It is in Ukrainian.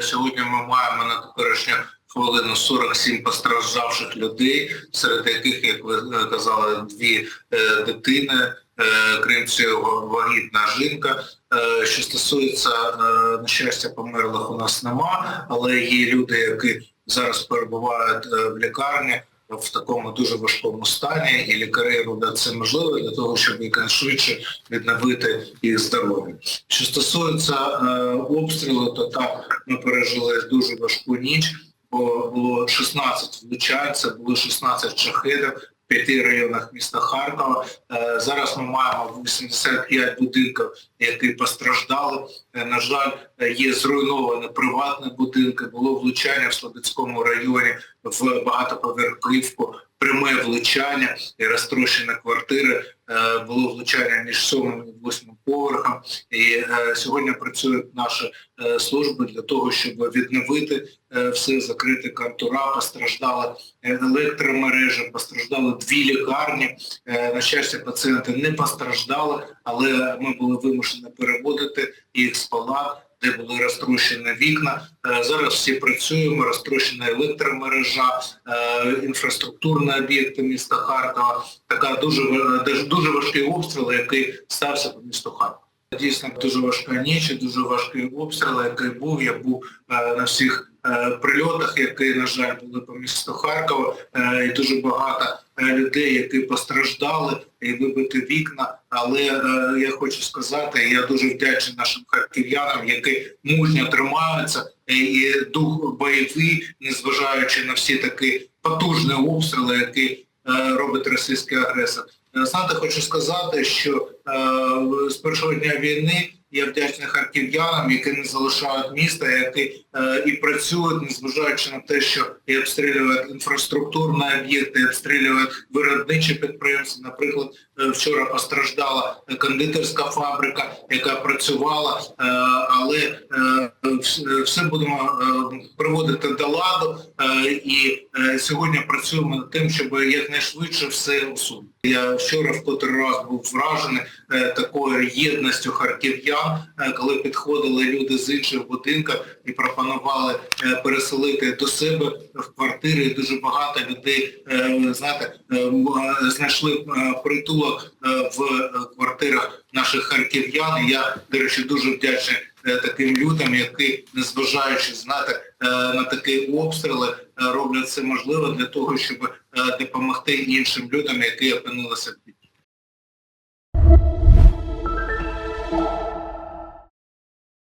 Сьогодні ми маємо на теперішню хвилину 47 постраждавших людей, серед яких, як ви е, казали, дві е, дитини, е, крім цього, вагітна жінка. Що стосується е, на щастя померлих у нас нема, але є люди, які зараз перебувають в лікарні в такому дуже важкому стані, і лікарі роблять це можливе для того, щоб якнайшвидше відновити їх здоров'я. Що стосується е, обстрілу, то так ми пережили дуже важку ніч, бо було 16 влучань, це було 16 шахедів в п'яти районах міста Харкова. Е, зараз ми маємо 85 будинків, які постраждали. Е, на жаль, е, є зруйновані приватні будинки, було влучання в Слобідському районі в багатоповерхівку, пряме влучання і розтрощені квартири. Е, Було влучання між сьомим і восьмим поверхом. І е, сьогодні працюють наші е, служби для того, щоб відновити все, закрити контура, постраждали е, електромережі, постраждали дві лікарні. На щастя, пацієнти не постраждали, але ми були вимушені переводити їх з палат, де були розтрощені вікна. Е, Зараз всі працюємо, розтрощена електромережа, е, інфраструктурні об'єкти міста Харкова. Така дуже дуже- важкий обстріл, який стався по місту Харкова. Дійсно дуже важка ніч, дуже важкий обстріл, який був. Я був е, на всіх прильотах, які, на жаль, були по місту Харкова, і дуже багато людей, які постраждали і вибити вікна. Але е, я хочу сказати, я дуже вдячний нашим харків'янам, які мужньо тримаються, і, і дух бойовий, незважаючи на всі такі потужні обстріли, які е, робить російський агресор. Е, Знаєте, хочу сказати, що е, з першого дня війни я вдячний харків'янам, які не залишають міста, які е, і працюють, незважаючи на те, що і обстрілюють інфраструктурні об'єкти, і обстрілюють виробничі підприємства. Наприклад, е, вчора постраждала кондитерська фабрика, яка працювала, е, але е, все будемо е, приводити до ладу е, і е, сьогодні працюємо над тим, щоб якнайшвидше все усунути. Я вчора в котрий раз був вражений е, такою єдністю харків'ян, е, коли підходили люди з інших будинків і пропонували е, переселити до себе в квартири. Дуже багато людей, е, знаєте, е, е, знайшли е, притулок е, в е, квартирах наших харків'ян. Я, до речі, дуже вдячний е, таким людям, які, незважаючи е, на такі обстріли, е, роблять все можливе для того, щоб е, допомогти іншим людям, які опинилися в біді.